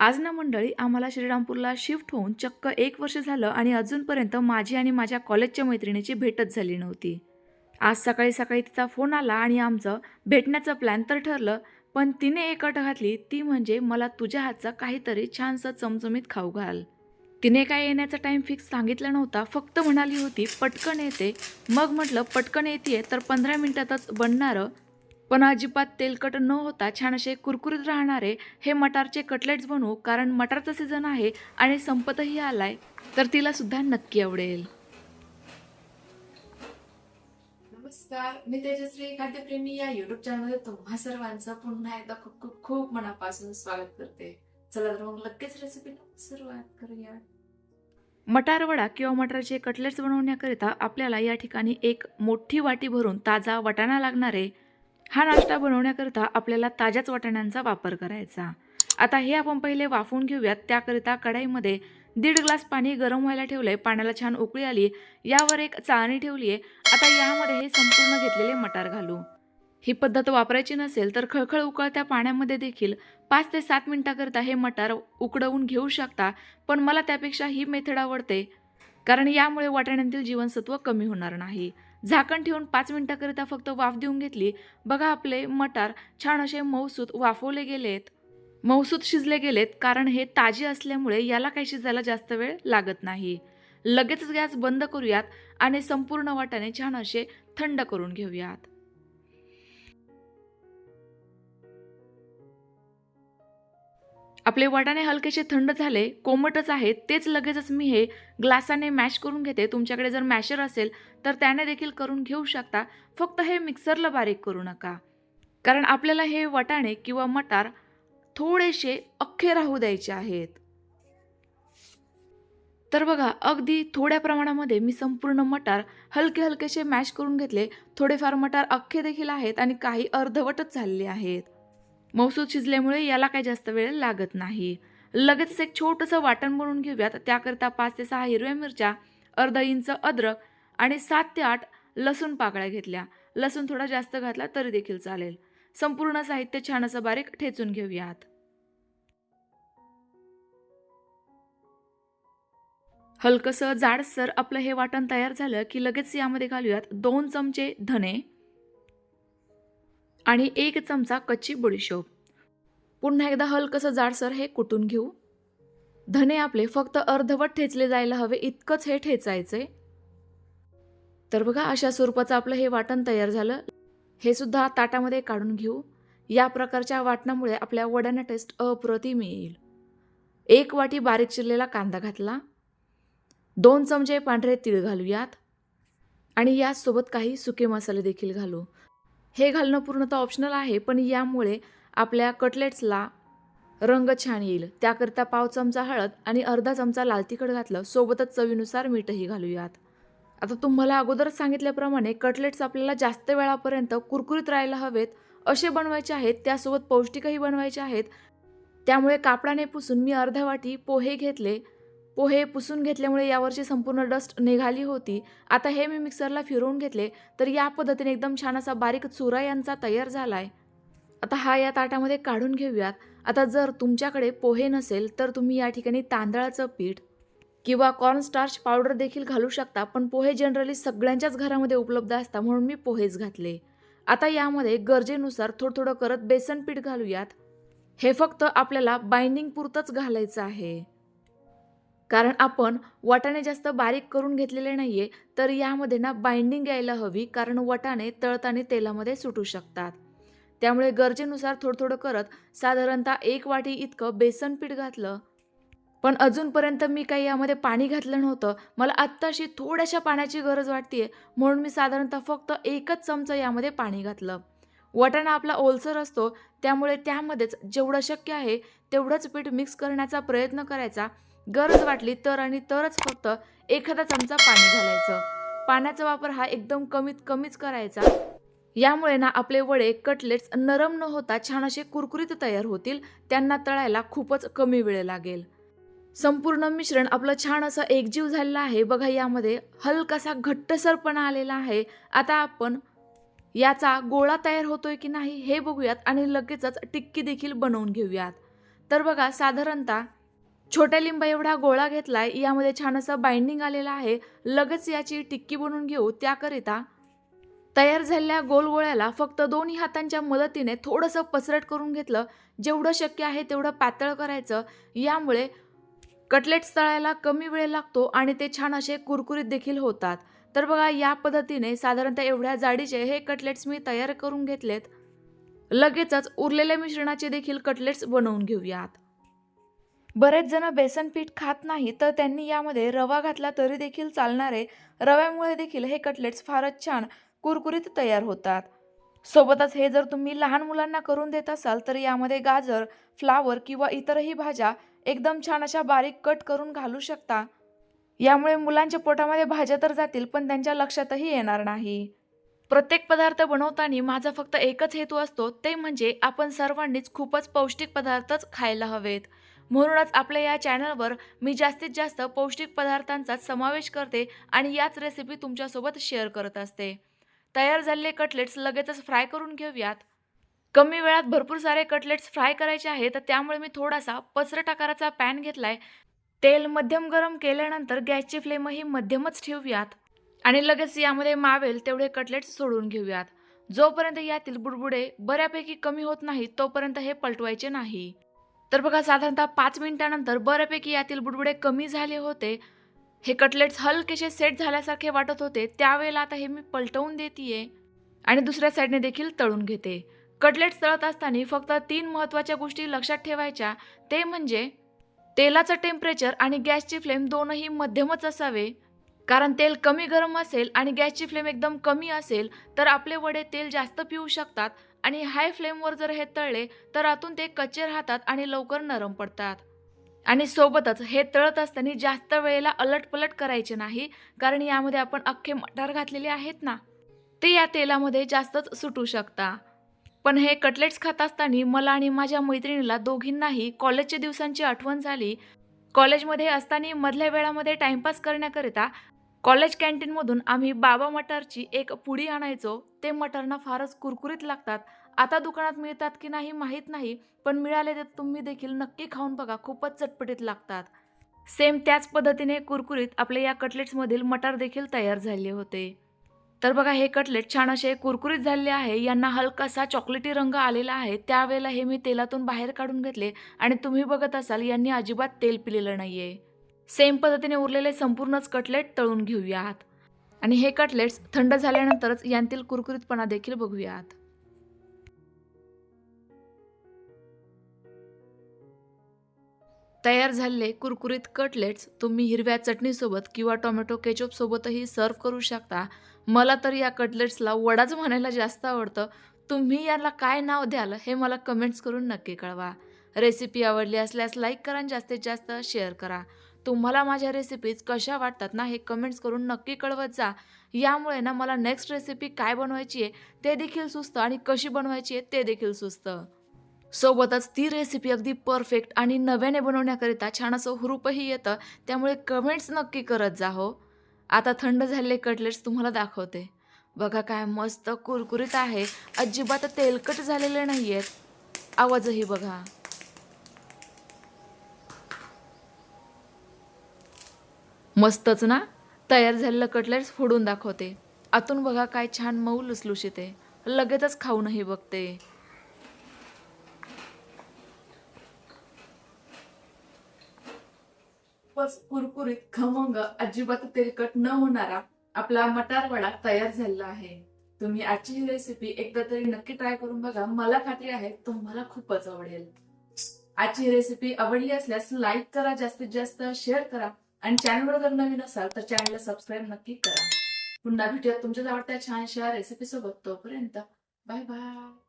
आज ना मंडळी आम्हाला श्रीरामपूरला शिफ्ट होऊन चक्क एक वर्ष झालं आणि अजूनपर्यंत माझी आणि माझ्या कॉलेजच्या मैत्रिणीची भेटच झाली नव्हती. आज सकाळी सकाळी तिचा फोन आला आणि आमचं भेटण्याचं प्लॅन तर ठरलं पण तिने एक अट घातली ती म्हणजे मला तुझ्या हातचा काहीतरी छानसं चमचमीत खाऊ घाल. तिने काय येण्याचा टाईम फिक्स सांगितला नव्हता फक्त म्हणाली होती पटकन येते. मग म्हटलं पटकन येते तर पंधरा मिनिटातच बनणारं पण अजिबात तेलकट न होता छान असे कुरकुरीत राहणारे हे मटारचे कटलेट्स बनवू कारण मटारचा सीझन आहे आणि संपतही आलाय तर तिला सुद्धा नक्की आवडेल. नमस्कार मी तेजश्री खाद्यप्रेमी या युट्यूब चॅनलमध्ये तुम्हा सर्वांचं पुन्हा एकदा खूप खूप खूप मनापासून स्वागत करते. चला तर मग लगेच रेसिपीला सुरुवात करूया. मटार वडा किंवा मटारचे कटलेट्स बनवण्याकरिता आपल्याला या ठिकाणी एक मोठी वाटी भरून ताजा वाटाणा लागणार आहे हा नाश्ता बनवण्याकरिता आपल्याला ताज्याच वाटाण्यांचा वापर करायचा. आता हे आपण पहिले वाफवून घेऊयात. त्याकरिता कढाईमध्ये दीड ग्लास पाणी गरम व्हायला ठेवलं आहे पाण्याला छान उकळी आली. यावर एक चाळणी ठेवली आहे आता यामध्ये हे संपूर्ण घेतलेले मटार घालू. ही पद्धत वापरायची नसेल तर खळखळ उकळत्या पाण्यामध्ये देखील पाच ते सात मिनिटाकरिता हे मटार उकडवून घेऊ शकता. पण मला त्यापेक्षा ही मेथड आवडते. कारण यामुळे वाटाण्यातील जीवनसत्व कमी होणार नाही. झाकण ठेवून पाच मिनिटाकरिता फक्त वाफ देऊन घेतली. बघा आपले मटार छान असे मऊसूत वाफवले गेलेत. मऊसूत शिजले गेलेत कारण हे ताजे असल्यामुळे याला काही शिजायला जास्त वेळ लागत नाही. लगेच गॅस बंद करूयात आणि संपूर्ण वाटाणे छान असे थंड करून घेऊयात. आपले वाटाणे हलकेसे थंड झाले कोमटच आहेत तेच लगेचच मी हे ग्लासाने मॅश करून घेते. तुमच्याकडे जर मॅशर असेल तर त्याने देखील करून घेऊ शकता. फक्त हे मिक्सरला बारीक करू नका. कारण आपल्याला हे वाटाणे किंवा मटार थोडेसे अख्खे राहू द्यायचे आहेत. तर बघा अगदी थोड्या प्रमाणामध्ये मी संपूर्ण मटार हलके हलकेसे मॅश करून घेतले. थोडेफार मटार अख्खे देखील आहेत आणि काही अर्धवटच झालेले आहेत. मौसूद शिजल्यामुळे याला काही जास्त वेळ लागत नाही. लगेचच एक छोटंसं वाटण बनवून घेऊयात. त्याकरता पाच ते सहा हिरव्या मिरच्या अर्धा इंच अद्रक आणि सात ते आठ लसूण पाकळ्या घेतल्या. लसूण थोडा जास्त घातला तरी देखील चालेल. संपूर्ण साहित्य छान असं बारीक ठेचून घेऊयात. हलकंसं जाडसर आपलं हे वाटण तयार झालं की लगेच यामध्ये घालूयात दोन चमचे धने. आणि एक चमचा कच्ची बडीशोप. पुन्हा एकदा हलकंसं जाडसर हे कुटून घेऊ. धने आपले फक्त अर्धवट ठेचले जायला हवे इतकंच हे ठेचायचे. तर बघा अशा स्वरूपाचं आपलं हे वाटण तयार झालं. हे सुद्धा ताटामध्ये काढून घेऊ. या प्रकारच्या वाटणामुळे आपल्या वड्यांना टेस्ट अप्रतिम येईल. एक वाटी बारीक चिरलेला कांदा घातला. दोन चमचे पांढरे तीळ घालूयात. आणि याचसोबत काही सुके मसाले देखील घालू. हे घालणं पूर्णतः ऑप्शनल आहे पण यामुळे आपल्या कटलेट्सला रंग छान येईल. त्याकरिता पाव चमचा हळद आणि अर्धा चमचा लाल तिखट घातलं सोबतच चवीनुसार मीठही घालूयात. आता तुम्हाला अगोदरच सांगितल्याप्रमाणे कटलेट्स आपल्याला जास्त वेळापर्यंत कुरकुरीत राहायला हवेत असे बनवायचे आहेत त्यासोबत पौष्टिकही बनवायचे आहेत. त्यामुळे कापडाने पुसून मी अर्ध्या वाटी पोहे घेतले. पोहे पुसून घेतल्यामुळे यावरची संपूर्ण डस्ट निघाली होती. आता हे मी मिक्सरला फिरवून घेतले तर या पद्धतीने एकदम छान असा बारीक चुरा यांचा तयार झाला आहे आता हा या ताटामध्ये काढून घेऊयात. आता जर तुमच्याकडे पोहे नसेल तर तुम्ही या ठिकाणी तांदळाचं पीठ किंवा कॉर्नस्टार्च पावडर देखील घालू शकता पण पोहे जनरली सगळ्यांच्याच घरामध्ये उपलब्ध असतात म्हणून मी पोहेच घातले. आता यामध्ये गरजेनुसार थोडं थोडं करत बेसन पीठ घालूयात. हे फक्त आपल्याला बाइंडिंग पुरतंच घालायचं आहे. कारण आपण वाटाणे जास्त बारीक करून घेतलेले नाही आहे तर यामध्ये ना बाइंडिंग यायला हवी कारण वाटाणे तळताना तेलामध्ये सुटू शकतात. त्यामुळे गरजेनुसार थोडं थोडं करत साधारणतः एक वाटी इतकं बेसन पीठ घातलं. पण अजूनपर्यंत मी काही यामध्ये पाणी घातलं नव्हतं. मला आत्ताशी थोड्याशा पाण्याची गरज वाटते म्हणून मी साधारणतः फक्त एकच चमचा यामध्ये पाणी घातलं. वाटाणा आपला ओलसर असतो त्यामुळे त्यामध्येच जेवढं शक्य आहे तेवढंच पीठ मिक्स करण्याचा प्रयत्न करायचा. गरज वाटली तर आणि तरच फक्त एखादा चमचा पाणी घालायचं. पाण्याचा वापर हा एकदम कमीत कमीच करायचा. यामुळे ना आपले वडे कटलेट्स नरम न होता छान असे कुरकुरीत तयार होतील त्यांना तळायला खूपच कमी वेळ लागेल. संपूर्ण मिश्रण आपलं छान असं एकजीव झालेलं आहे. बघा यामध्ये हलकासा घट्टसरपणा आलेला आहे. आता आपण याचा गोळा तयार होतोय की नाही हे बघूयात आणि लगेचच टिक्की देखील बनवून घेऊयात. तर बघा साधारणतः छोट्या लिंबा एवढा गोळा घेतलाय यामध्ये छान असं बाइंडिंग आलेलं आहे. लगेच याची टिक्की बनवून घेऊ त्याकरिता तयार झालेल्या गोल गोळ्याला फक्त दोन्ही हातांच्या मदतीने थोडंसं पसरट करून घेतलं. जेवढं शक्य आहे तेवढं पातळ करायचं. यामुळे कटलेट्स तळायला कमी वेळ लागतो आणि ते छान असे कुरकुरीत देखील होतात. तर बघा या पद्धतीने साधारणतः एवढ्या जाडीचे हे कटलेट्स मी तयार करून घेतलेत. लगेचच उरलेल्या मिश्रणाचे देखील कटलेट्स बनवून घेऊयात. बरेच जण बेसन पीठ खात नाही तर त्यांनी यामध्ये रवा घातला तरी देखील चालणारे रव्यामुळे देखील हे कटलेट्स फारच छान कुरकुरीत तयार होतात. सोबतच हे जर तुम्ही लहान मुलांना करून देत असाल तर यामध्ये गाजर फ्लावर किंवा इतरही भाज्या एकदम छान अशा बारीक कट करून घालू शकता. यामुळे मुलांच्या पोटामध्ये भाज्या तर जातील पण त्यांच्या लक्षातही येणार नाही. प्रत्येक पदार्थ बनवताना माझा फक्त एकच हेतू असतो ते म्हणजे आपण सर्वांनीच खूपच पौष्टिक पदार्थच खायला हवेत. म्हणूनच आपल्या या चॅनलवर मी जास्तीत जास्त पौष्टिक पदार्थांचा समावेश करते आणि याच रेसिपी तुमच्यासोबत शेअर करत असते. तयार झालेले कटलेट्स लगेचच फ्राय करून घेऊयात. कमी वेळात भरपूर सारे कटलेट्स फ्राय करायचे आहेत तर त्यामुळे मी थोडासा पसरट आकाराचा पॅन घेतलाय. तेल मध्यम गरम केल्यानंतर गॅसची फ्लेमही मध्यमच ठेवूयात. आणि लगेच यामध्ये मावेल तेवढे कटलेट्स सोडून घेऊयात. जोपर्यंत यातील बुडबुडे बऱ्यापैकी कमी होत नाहीत तोपर्यंत हे पलटवायचे नाही. तर बघा साधारणतः पाच मिनिटानंतर बऱ्यापैकी यातील बुडबुडे कमी झाले होते. हे कटलेट्स हलकेसे सेट झाल्यासारखे वाटत होते. त्यावेळेला आता हे मी पलटवून देते आणि दुसऱ्या साईडने देखील तळून घेते. कटलेट्स तळत असताना फक्त तीन महत्त्वाच्या गोष्टी लक्षात ठेवायच्या. ते म्हणजे तेलाचं टेम्परेचर आणि गॅसची फ्लेम दोनही मध्यमच असावे. कारण तेल कमी गरम असेल आणि गॅसची फ्लेम एकदम कमी असेल तर आपले वडे तेल जास्त पिऊ शकतात. आणि हाय फ्लेमवर जर हे तळले तर आतून ते कच्चे राहतात आणि लवकर नरम पडतात. आणि सोबतच हे तळत असताना जास्त वेळेला अलटपलट करायचे नाही कारण यामध्ये आपण अख्खे मटार घातलेले आहेत ना? ते या तेलामध्ये जास्तच सुटू शकता. पण हे कटलेट्स खात असताना मला आणि माझ्या मैत्रिणीला दोघींनाही कॉलेजच्या दिवसांची आठवण झाली. कॉलेजमध्ये असताना मधल्या वेळामध्ये टाइमपास करण्याकरिता कॉलेज कॅन्टीनमधून आम्ही बाबा मटारची एक पुडी आणायचो. ते मटारना फारच कुरकुरीत लागतात. आता दुकानात मिळतात की नाही माहीत नाही पण मिळाले तर तुम्ही देखील नक्की खाऊन बघा. खूपच चटपटीत लागतात. सेम त्याच पद्धतीने कुरकुरीत आपले या कटलेट्समधील मटार देखील तयार झाले होते. तर बघा हे कटलेट छान असे कुरकुरीत झालेले आहे. यांना हलकासा चॉकलेटी रंग आलेला आहे. त्यावेळेला हे मी तेलातून बाहेर काढून घेतले आणि तुम्ही बघत असाल यांनी अजिबात तेल पिलेलं नाही आहे सेम पद्धतीने उरलेले संपूर्णच कटलेट तळून घेऊयात. आणि हे कटलेट्स थंड झाल्यानंतरच यांतील कुरकुरीतपणा देखील बघूयात. तयार झालेले कुरकुरीत कटलेट्स तुम्ही हिरव्या चटणीसोबत किंवा टोमॅटो केचपसोबतही सर्व करू शकता. मला तर या कटलेट्सला वडाच म्हणायला जास्त आवडतं. तुम्ही याला काय नाव द्याल हे मला कमेंट्स करून नक्की कळवा. रेसिपी आवडली असल्यास लाईक करा आणि जास्तीत जास्त शेअर करा. तुम्हाला माझ्या रेसिपीज कशा वाटतात ना हे कमेंट्स करून नक्की कळवत जा. यामुळे ना मला नेक्स्ट रेसिपी काय बनवायची आहे ते देखील सुचतं आणि कशी बनवायची आहे ते देखील सुचतं. सोबतच ती रेसिपी अगदी परफेक्ट आणि नव्याने बनवण्याकरिता छान असं हुरूपही येतं त्यामुळे कमेंट्स नक्की करत जा हो. आता थंड झालेले कटलेट्स तुम्हाला दाखवते. बघा काय मस्त कुरकुरीत आहे. अजिबात तेलकट झालेले नाही आहेत आवाजही बघा. मस्तच ना? तयार झालेलं कटलेट्स फोडून दाखवते. आतून बघा काय छान मऊ लुसलुशीत आहे. लगेचच खाऊनही बघते. कुरकुरीत खमंग अजिबात तेलकट न होणारा आपला मटार वडा तयार झालेला आहे. तुम्ही आजची ही रेसिपी एकदा तरी नक्की ट्राय करून बघा. मला खात्री आहे तुम्हाला खूपच आवडेल. आजची रेसिपी आवडली असल्यास लाईक करा जास्तीत जास्त शेअर करा. आणि चॅनलवर जर नवीन असाल तर चॅनलला सबस्क्राईब नक्की करा. पुन्हा भेटूया तुमच्याच आवडत्या छानशा रेसिपी सोबत तोपर्यंत. Bye bye